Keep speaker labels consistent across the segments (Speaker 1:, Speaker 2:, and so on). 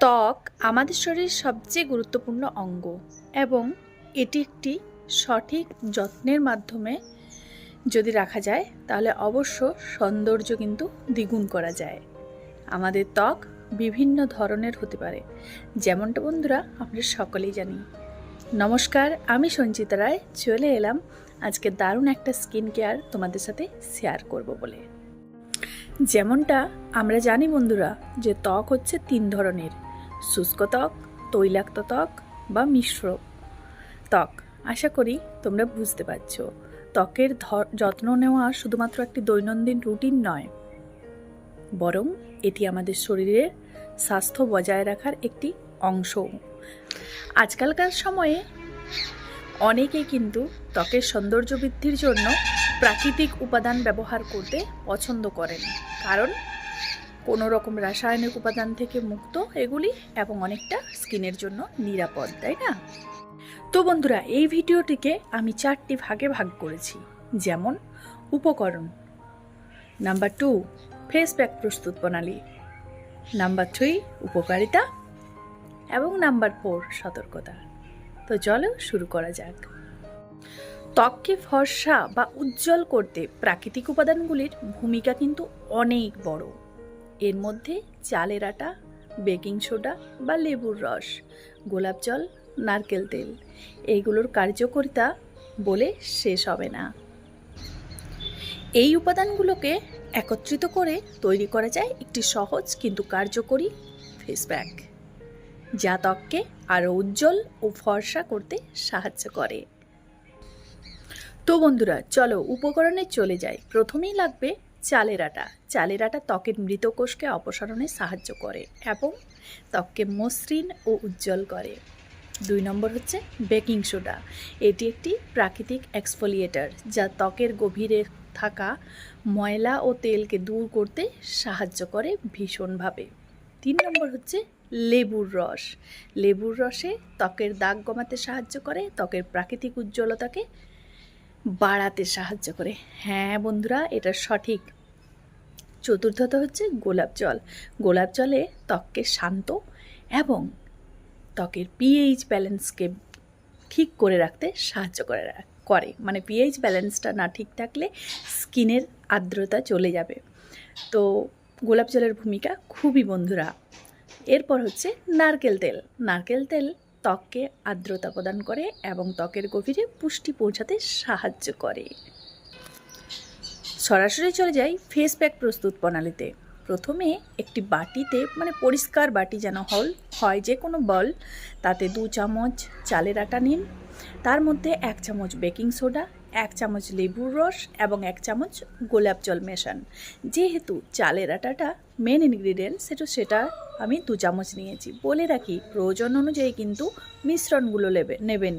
Speaker 1: ত্বক আমাদের শরীরের সবচেয়ে গুরুত্বপূর্ণ অঙ্গ এবং এটি একটি সঠিক যত্নের মাধ্যমে যদি রাখা যায়, তাহলে অবশ্য সৌন্দর্য কিন্তু দ্বিগুণ করা যায়। আমাদের ত্বক বিভিন্ন ধরনের হতে পারে, যেমনটা বন্ধুরা আমরা সকলেই জানি। নমস্কার, আমি সঞ্চিতা রায়, চলে এলাম আজকে দারুণ একটা স্কিন কেয়ার তোমাদের সাথে শেয়ার করব বলে। যেমনটা আমরা জানি বন্ধুরা যে ত্বক হচ্ছে তিন ধরনের শুষ্ক ত্বক, তৈলাক্ত ত্বক বা মিশ্র ত্বক। আশা করি তোমরা বুঝতে পারছ। ত্বকের যত্ন নেওয়া শুধুমাত্র একটি দৈনন্দিন রুটিন নয়, বরং এটি আমাদের শরীরের স্বাস্থ্য বজায় রাখার একটি অংশ। আজকালকার সময়ে অনেকেই কিন্তু ত্বকের সৌন্দর্য বৃদ্ধির জন্য প্রাকৃতিক উপাদান ব্যবহার করতে পছন্দ করেন। কারণ কোনো রকম রাসায়নিক উপাদান থেকে মুক্ত, এগুলি এবং অনেকটা স্কিনের জন্য নিরাপদ, তাই না? তো বন্ধুরা, এই ভিডিওটিকে আমি চারটি ভাগে ভাগ করেছি। যেমন, উপকরণ। নাম্বার টু, ফেস প্যাক প্রস্তুত প্রণালী। নাম্বার থ্রি, উপকারিতা। এবং নাম্বার ফোর, সতর্কতা। তো চলো শুরু করা যাক। ত্বককে ফর্সা বা উজ্জ্বল করতে প্রাকৃতিক উপাদানগুলির ভূমিকা কিন্তু অনেক বড়। এর মধ্যে চালের আটা, বেকিং সোডা বা লেবুর রস, গোলাপ জল, নারকেল তেল। এইগুলোর কার্যকারিতা বলে শেষ হবে না। এই উপাদানগুলোকে একত্রিত করে তৈরি করা যায় একটি সহজ কিন্তু কার্যকরী ফেস প্যাক যা ত্বককে আরও উজ্জ্বল ও ফর্সা করতে সাহায্য করে। তো বন্ধুরা, চলো উপকরণে চলে যাই। প্রথমেই লাগবে চালের আটা চালের আটা ত্বকের মৃত কোষকে অপসারণে সাহায্য করে এবং ত্বককে মসৃণ ও উজ্জ্বল করে। দুই নম্বর হচ্ছে বেকিং সোডা। এটি একটি প্রাকৃতিক এক্সফোলিয়েটার যা ত্বকের গভীরে থাকা ময়লা ও তেলকে দূর করতে সাহায্য করে ভীষণভাবে। তিন নম্বর হচ্ছে লেবুর রস। লেবুর রসে ত্বকের দাগ কমাতে সাহায্য করে, ত্বকের প্রাকৃতিক উজ্জ্বলতাকে বাড়াতে সাহায্য করে। হ্যাঁ বন্ধুরা, এটা সঠিক। চতুর্থত হচ্ছে গোলাপ জল। গোলাপ জলে ত্বককে শান্ত এবং ত্বকের পিএইচ ব্যালেন্সকে ঠিক করে রাখতে সাহায্য করে করে। মানে পিএইচ ব্যালেন্সটা না ঠিক থাকলে স্কিনের আর্দ্রতা চলে যাবে। তো গোলাপ জলের ভূমিকা খুবই বন্ধুরা। এরপর হচ্ছে নারকেল তেল। নারকেল তেল ত্বককে আর্দ্রতা প্রদান করে এবং ত্বকের গভীরে পুষ্টি পৌঁছাতে সাহায্য করে। সরাসরি চলে যাই ফেস প্যাক প্রস্তুত প্রণালীতে। প্রথমে একটি বাটিতে মানে পরিষ্কার বাটি যেন হল, হয় যে কোনো বল, তাতে দু চামচ চালের আটা নিন। তার মধ্যে এক চামচ বেকিং সোডা এক চামচ লেবুর রস এবং এক চামচ গোলাপ জল মেশান। যেহেতু চালের আটাটা মেন ইনগ্রিডিয়েন্ট সেটা সেটা আমি দু চামচ নিয়েছি। বলে রাখি, প্রয়োজন অনুযায়ী কিন্তু মিশ্রণগুলো নেবে নেবেন।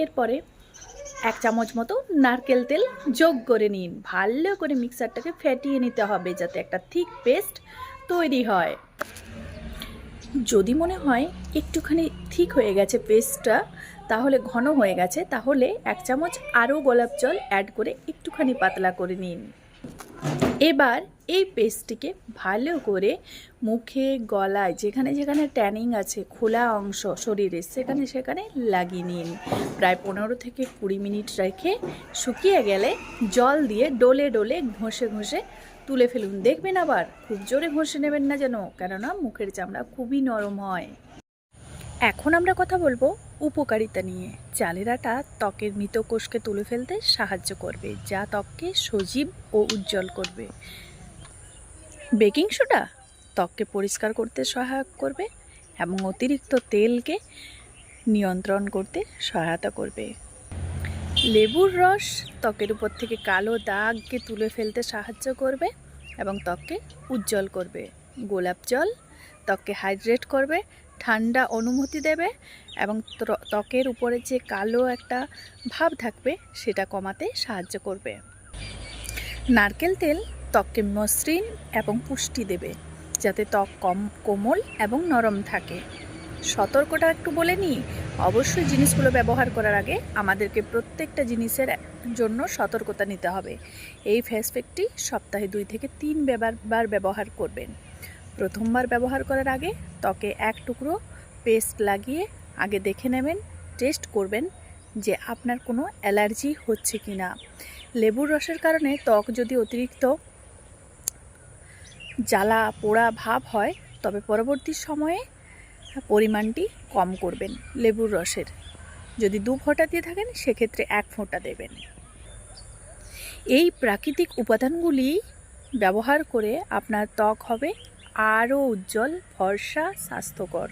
Speaker 1: এরপরে এক চামচ মতো নারকেল তেল যোগ করে নিন। ভালো করে মিক্সারটাকে ফেটিয়ে নিতে হবে যাতে একটা থিক পেস্ট তৈরি হয়। যদি মনে হয় একটুখানি ঠিক হয়ে গেছে পেস্টটা, তাহলে ঘন হয়ে গেছে, তাহলে এক চামচ আরও গোলাপ জল অ্যাড করে একটুখানি পাতলা করে নিন। এবার এই পেস্টটিকে ভালো করে মুখে, গলায় যেখানে যেখানে ট্যানিং আছে, খোলা অংশ শরীরে, সেখানে সেখানে লাগিয়ে নিন। প্রায় পনেরো থেকে কুড়ি মিনিট রেখে শুকিয়ে গেলে জল দিয়ে ডলে ডলে ঘষে ঘষে তুলে ফেলুন। দেখবেন আবার খুব জোরে ঘষে নেবেন না যেন, কেননা মুখের চামড়া খুবই নরম হয়। এখন আমরা কথা বলব উপকারিতা নিয়ে। চালের আটা ত্বকের মৃত কোষকে তুলে ফেলতে সাহায্য করবে, যা ত্বককে সজীব ও উজ্জ্বল করবে। বেকিং সোডা ত্বককে পরিষ্কার করতে সহায়ক করবে এবং অতিরিক্ত তেলকে নিয়ন্ত্রণ করতে সহায়তা করবে। লেবুর রস ত্বকের উপর থেকে কালো দাগকে তুলে ফেলতে সাহায্য করবে এবং ত্বককে উজ্জ্বল করবে। গোলাপ জল ত্বককে হাইড্রেট করবে ঠান্ডা অনুমতি দেবে এবং ত্বকের উপরে যে কালো একটা ভাব থাকবে, সেটা কমাতে সাহায্য করবে। নারকেল তেল ত্বককে মসৃণ এবং পুষ্টি দেবে, যাতে ত্বক কম, কোমল এবং নরম থাকে। সতর্কটা একটু বলে নিই, অবশ্যই জিনিসগুলো ব্যবহার করার আগে আমাদেরকে প্রত্যেকটা জিনিসের জন্য সতর্কতা নিতে হবে। এই ফেস প্যাকটি সপ্তাহে দুই থেকে তিন বার ব্যবহার করবেন। প্রথমবার ব্যবহার করার আগে ত্বকে এক টুকরো পেস্ট লাগিয়ে আগে দেখে নেবেন, টেস্ট করবেন যে আপনার কোনো অ্যালার্জি হচ্ছে কি না। লেবুর রসের কারণে ত্বক যদি অতিরিক্ত জ্বালা, পোড়া ভাব হয়, তবে পরবর্তী সময়ে পরিমাণটি কম করবেন লেবুর রসের। যদি দু ফোঁটা দিয়ে থাকেন, সেক্ষেত্রে এক ফোঁটা দেবেন। এই প্রাকৃতিক উপাদানগুলি ব্যবহার করে আপনার ত্বক হবে আরও উজ্জ্বল, ফর্সা, স্বাস্থ্যকর।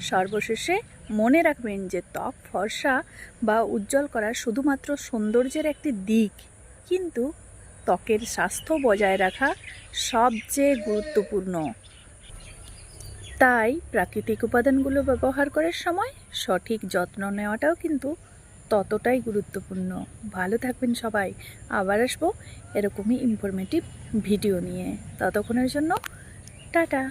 Speaker 1: সর্বশেষে মনে রাখবেন যে ত্বক ফর্সা বা উজ্জ্বল করা শুধুমাত্র সৌন্দর্যের একটি দিক, কিন্তু ত্বকের স্বাস্থ্য বজায় রাখা সবচেয়ে গুরুত্বপূর্ণ। তাই প্রাকৃতিক উপাদানগুলো ব্যবহার করার সময়, সঠিক যত্ন নেওয়াটাও কিন্তু ততটাই গুরুত্বপূর্ণ। ভালো থাকবেন সবাই। আবার আসব এরকমই ইনফরমেটিভ ভিডিও নিয়ে। ততক্ষণের জন্য টাটা।